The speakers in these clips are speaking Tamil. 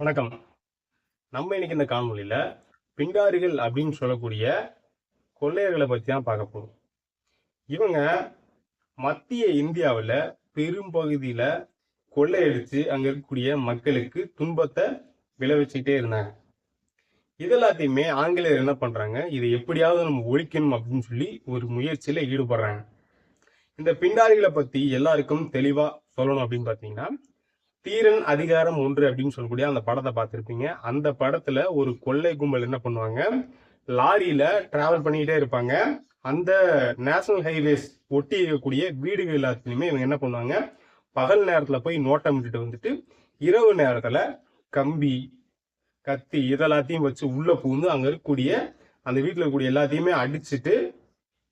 வணக்கம். நம்ம இன்னைக்கு இந்த காணொலியில் பிண்டாரிகள் அப்படின்னு சொல்லக்கூடிய கொள்ளையர்களை பற்றி தான் பார்க்க போகிறோம் இவங்க மத்திய இந்தியாவில் பெரும்பகுதியில் கொள்ளையடித்து அங்கே இருக்கக்கூடிய மக்களுக்கு துன்பத்தை விளைவிச்சுக்கிட்டே இருந்தாங்க. இதெல்லாத்தையுமே ஆங்கிலேயர் என்ன பண்ணுறாங்க இதை எப்படியாவது நம்ம ஒழிக்கணும் அப்படின்னு சொல்லி ஒரு முயற்சியில் ஈடுபடுறாங்க. இந்த பிண்டாரிகளை பற்றி எல்லாருக்கும் தெளிவாக சொல்லணும் அப்படின்னு பார்த்தீங்கன்னா தீரன் அதிகாரம் ஒன்று அப்படின்னு சொல்லக்கூடிய அந்த படத்தை பார்த்துருப்பீங்க. அந்த படத்துல ஒரு கொள்ளை கும்பல் என்ன பண்ணுவாங்க? லாரியில டிராவல் பண்ணிக்கிட்டே இருப்பாங்க. அந்த நேஷனல் ஹைவேஸ் ஒட்டி இருக்கக்கூடிய வீடுகள் எல்லாத்துலயுமே இவங்க என்ன பண்ணுவாங்க? பகல் நேரத்துல போய் நோட்டம் விட்டுட்டு வந்துட்டு இரவு நேரத்துல கம்பி கத்தி இதெல்லாத்தையும் வச்சு உள்ள பூந்து அங்க இருக்கக்கூடிய அந்த வீட்டுல இருக்கக்கூடிய எல்லாத்தையுமே அடிச்சுட்டு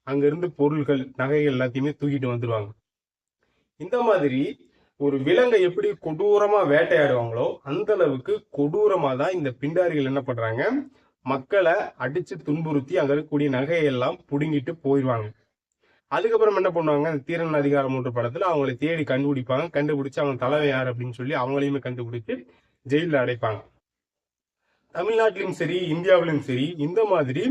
அங்க இருந்து பொருள்கள் நகைகள் எல்லாத்தையுமே தூக்கிட்டு வந்துடுவாங்க இந்த மாதிரி ஒரு விலங்கை எப்படி கொடூரமா வேட்டையாடுவாங்களோ அந்த அளவுக்கு கொடூரமா தான் இந்த பிண்டாரிகள் என்ன பண்றாங்க? மக்களை அடிச்சு துன்புறுத்தி அங்க இருக்கக்கூடிய நகையெல்லாம் புடுங்கிட்டு போயிடுவாங்க அதுக்கப்புறம் என்ன பண்ணுவாங்க? அந்த தீரன் அதிகாரம் ஒன்று படத்துல அவங்களை தேடி கண்டுபிடிப்பாங்க. கண்டுபிடிச்சு அவங்க தலைவை யார் அப்படின்னு சொல்லி அவங்களையுமே கண்டுபிடிச்சு ஜெயிலில் அடைப்பாங்க. தமிழ்நாட்டிலும் சரி இந்தியாவிலும் சரி இந்த மாதிரி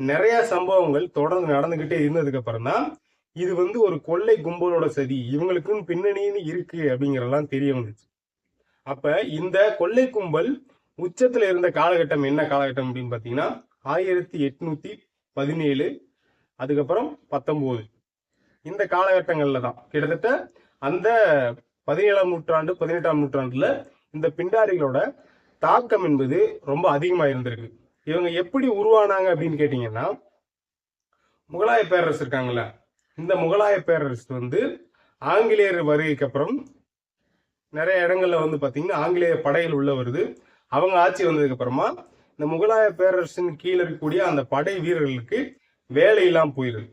நிறைய சம்பவங்கள் தொடர்ந்து நடந்துகிட்டே இருந்ததுக்கு அப்புறம் தான் இது வந்து ஒரு கொள்ளை கும்பலோட சதி. இவங்களுக்கும் பின்னணின்னு இருக்கு அப்படிங்கறதெல்லாம் தெரிய வந்துச்சு. அப்ப இந்த கொள்ளை கும்பல் உச்சத்துல இருந்த காலகட்டம் என்ன காலகட்டம் அப்படின்னு பாத்தீங்கன்னா ஆயிரத்தி எட்நூத்தி பதினேழு அதுக்கப்புறம் பத்தொன்பது. இந்த காலகட்டங்கள்ல தான். கிட்டத்தட்ட அந்த பதினேழாம் நூற்றாண்டு பதினெட்டாம் நூற்றாண்டுல இந்த பிண்டாரிகளோட தாக்கம் என்பது ரொம்ப அதிகமா இருந்திருக்கு. இவங்க எப்படி உருவானாங்க அப்படின்னு கேட்டீங்கன்னா முகலாய பேரரசு இருக்காங்களே இந்த முகலாய பேரரசு வந்து ஆங்கிலேயர் வருகைக்கு அப்புறம் நிறைய இடங்கள்ல வந்து பார்த்தீங்கன்னா ஆங்கிலேய படைகள் உள்ள வருது. அவங்க ஆட்சி வந்ததுக்கு அப்புறமா இந்த முகலாய பேரரசின் கீழே இருக்கக்கூடிய அந்த படை வீரர்களுக்கு வேலை இல்லாம போயிருது.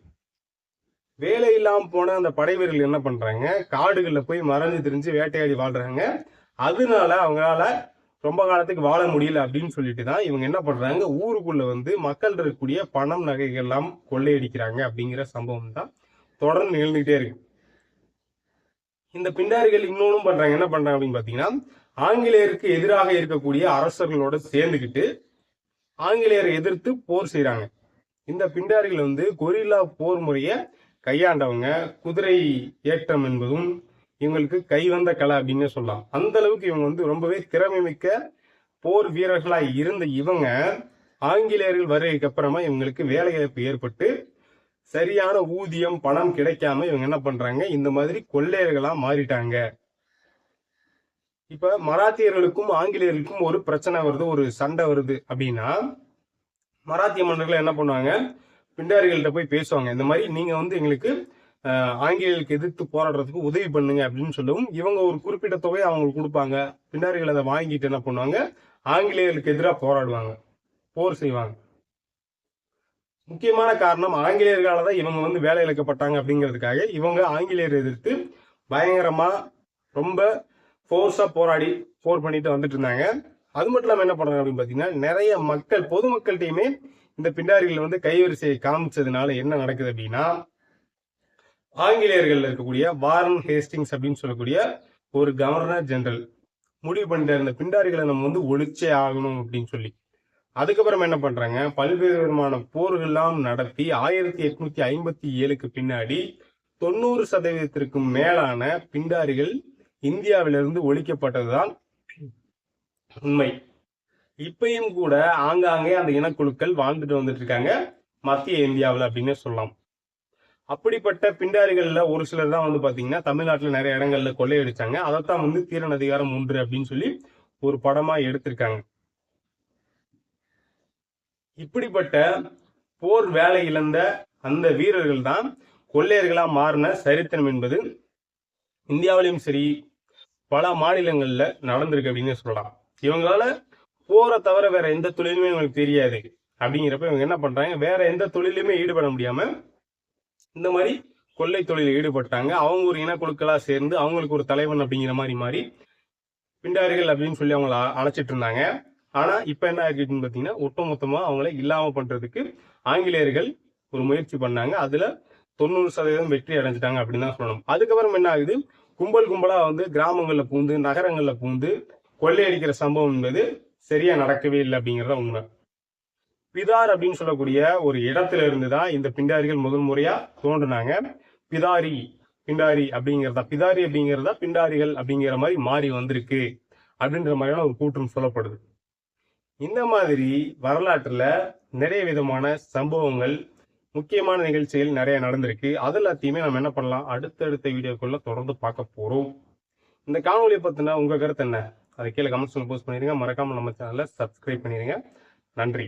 வேலை போன அந்த படை வீரர்கள் என்ன பண்றாங்க? காடுகளில் போய் மறைஞ்சு திரிஞ்சு வேட்டையாடி வாழ்றாங்க. அதனால அவங்களால ரொம்ப காலத்துக்கு வாழ முடியல அப்படின்னு சொல்லிட்டு தான் இவங்க என்ன பண்றாங்க? ஊருக்குள்ள வந்து மக்கள் இருக்கக்கூடிய பணம் நகைகள் எல்லாம் கொள்ளையடிக்கிறாங்க அப்படிங்கிற சம்பவம் தான் தொடர்ந்து நிகழ்ந்துகிட்டே இருக்கு. இந்த பிண்டாரிகள் இன்னொன்றும் பண்றாங்க. என்ன பண்றாங்க அப்படின்னு பாத்தீங்கன்னா ஆங்கிலேயருக்கு எதிராக இருக்கக்கூடிய அரசர்களோட சேர்ந்துக்கிட்டு ஆங்கிலேயரை எதிர்த்து போர் செய்யறாங்க இந்த பிண்டாரிகள் வந்து கொரில்லா போர் முறையை கையாண்டவங்க. குதிரை ஏற்றம் என்பதும் இவங்களுக்கு கைவந்த கலை அப்படின்னு சொல்லலாம். அந்த அளவுக்கு இவங்க வந்து ரொம்பவே திறமை மிக்க போர் வீரர்களாய் இருந்த இவங்க ஆங்கிலேயர்கள் வருகைக்கு அப்புறமா இவங்களுக்கு வேலைவாய்ப்பு ஏற்பட்டு சரியான ஊதியம் பணம் கிடைக்காம இவங்க என்ன பண்றாங்க? இந்த மாதிரி கொள்ளையர்களா மாறிட்டாங்க. இப்ப மராத்தியர்களுக்கும் ஆங்கிலேயர்களுக்கும் ஒரு பிரச்சனை வருது ஒரு சண்டை வருது அப்படின்னா மராத்திய மன்னர்கள் என்ன பண்ணுவாங்க? பிண்டாரிகள்கிட்ட போய் பேசுவாங்க. இந்த மாதிரி நீங்க வந்து எங்களுக்கு ஆங்கிலேயர்களுக்கு எதிர்த்து போராடுறதுக்கு உதவி பண்ணுங்க அப்படின்னு சொல்லவும் இவங்க ஒரு குறிப்பிட்ட தொகையை அவங்களுக்கு கொடுப்பாங்க. பிண்டாரிகள் அதை வாங்கிட்டு என்ன பண்ணுவாங்க? ஆங்கிலேயர்களுக்கு எதிராக போராடுவாங்க. போர் செய்வாங்க. முக்கியமான காரணம் ஆங்கிலேயர்களால் தான் இவங்க வந்து வேலை இழக்கப்பட்டாங்க அப்படிங்கிறதுக்காக இவங்க ஆங்கிலேயர் எதிர்த்து பயங்கரமாக ரொம்ப ஃபோர்ஸாக போராடி போர் பண்ணிட்டு வந்துட்டு இருந்தாங்க. அது மட்டும் இல்லாமல் என்ன பண்ணுறாங்க அப்படின்னு பார்த்தீங்கன்னா நிறைய மக்கள் பொதுமக்கள்கிட்டையுமே இந்த பிண்டாரிகள் வந்து கைவரிசையை காமிச்சதுனால என்ன நடக்குது அப்படின்னா ஆங்கிலேயர்கள் இருக்கக்கூடிய வாரன் ஹேஸ்டிங்ஸ் அப்படின்னு சொல்லக்கூடிய ஒரு கவர்னர் ஜெனரல் முடிவு பண்ணிட்டாரு. இந்த பிண்டாரிகளை நம்ம வந்து ஒழிச்சே ஆகணும் அப்படின்னு சொல்லி. அதுக்கப்புறம் என்ன பண்றாங்க? பல்வேறு விதமான போர்கள்லாம் நடத்தி ஆயிரத்தி எட்நூத்தி ஐம்பத்தி ஏழுக்கு பின்னாடி தொண்ணூறு சதவீதத்திற்கும் மேலான பிண்டாரிகள் இந்தியாவிலிருந்து ஒழிக்கப்பட்டதுதான் உண்மை. இப்பயும் கூட ஆங்காங்கே அந்த இனக்குழுக்கள் வாழ்ந்துட்டு வந்துட்டு இருக்காங்க மத்திய இந்தியாவில் அப்படின்னு சொல்லலாம். அப்படிப்பட்ட பிண்டாரிகள்ல ஒரு சிலர் தான் வந்து பாத்தீங்கன்னா தமிழ்நாட்டில் நிறைய இடங்கள்ல கொள்ளையடிச்சாங்க. அதைத்தான் வந்து தீரன் அதிகாரம் ஒன்று அப்படின்னு சொல்லி ஒரு படமா எடுத்திருக்காங்க. இப்படிப்பட்ட போர் வேலை இழந்த அந்த வீரர்கள் தான் கொள்ளையர்களாக மாறின சரித்திரம் என்பது இந்தியாவிலையும் சரி பல மாநிலங்களில் நடந்திருக்கு அப்படின்னு சொல்லலாம். இவங்களால போரை தவிர வேற எந்த தொழிலுமே இவங்களுக்கு தெரியாது. அப்படிங்கிறப்ப இவங்க என்ன பண்றாங்க? வேற எந்த தொழிலுமே ஈடுபட முடியாம இந்த மாதிரி கொள்ளை தொழிலில் ஈடுபட்டாங்க. அவங்க ஒரு இனக்குழுக்களாக சேர்ந்து அவங்களுக்கு ஒரு தலைவன் அப்படிங்கிற மாதிரி மாறி பிண்டாரிகள் அப்படின்னு சொல்லி அவங்கள அ- அழைச்சிட்டு இருந்தாங்க. ஆனா இப்ப என்ன ஆகிருக்குன்னு பாத்தீங்கன்னா ஒட்டுமொத்தமா அவங்கள இல்லாம பண்றதுக்கு ஆங்கிலேயர்கள் ஒரு முயற்சி பண்ணாங்க. அதுல தொண்ணூறு சதவீதம் வெற்றி அடைஞ்சிட்டாங்க அப்படின்னு தான் சொல்லணும். அதுக்கப்புறம் என்ன ஆகுது? கும்பல் கும்பலா வந்து கிராமங்கள்ல பூந்து நகரங்கள்ல பூந்து கொள்ளையடிக்கிற சம்பவம் என்பது சரியா நடக்கவே இல்லை அப்படிங்கிறத உண்மை. பிதார் அப்படின்னு சொல்லக்கூடிய ஒரு இடத்துல இருந்து தான் இந்த பிண்டாரிகள் முதல் முறையா தோன்றினாங்க. பிதாரி பிண்டாரி அப்படிங்கிறதா பிதாரி அப்படிங்கிறதா பிண்டாரிகள் அப்படிங்கிற மாதிரி மாறி வந்திருக்கு அப்படின்ற மாதிரியான ஒரு கூற்றம் சொல்லப்படுது. இந்த மாதிரி வரலாற்றில் நிறைய விதமான சம்பவங்கள் முக்கியமான நிகழ்ச்சிகள் நிறைய நடந்திருக்கு. அது எல்லாத்தையுமே நம்ம என்ன பண்ணலாம்? அடுத்தடுத்த வீடியோக்குள்ள தொடர்ந்து பார்க்க போகிறோம் இந்த காணொலியை பற்றினா உங்கள் கருத்து என்ன? அதை கீழே கமெண்ட்ஸ் போஸ்ட் பண்ணிடுங்க மறக்காமல் நம்ம சேனலை சப்ஸ்கிரைப் பண்ணிடுங்க நன்றி.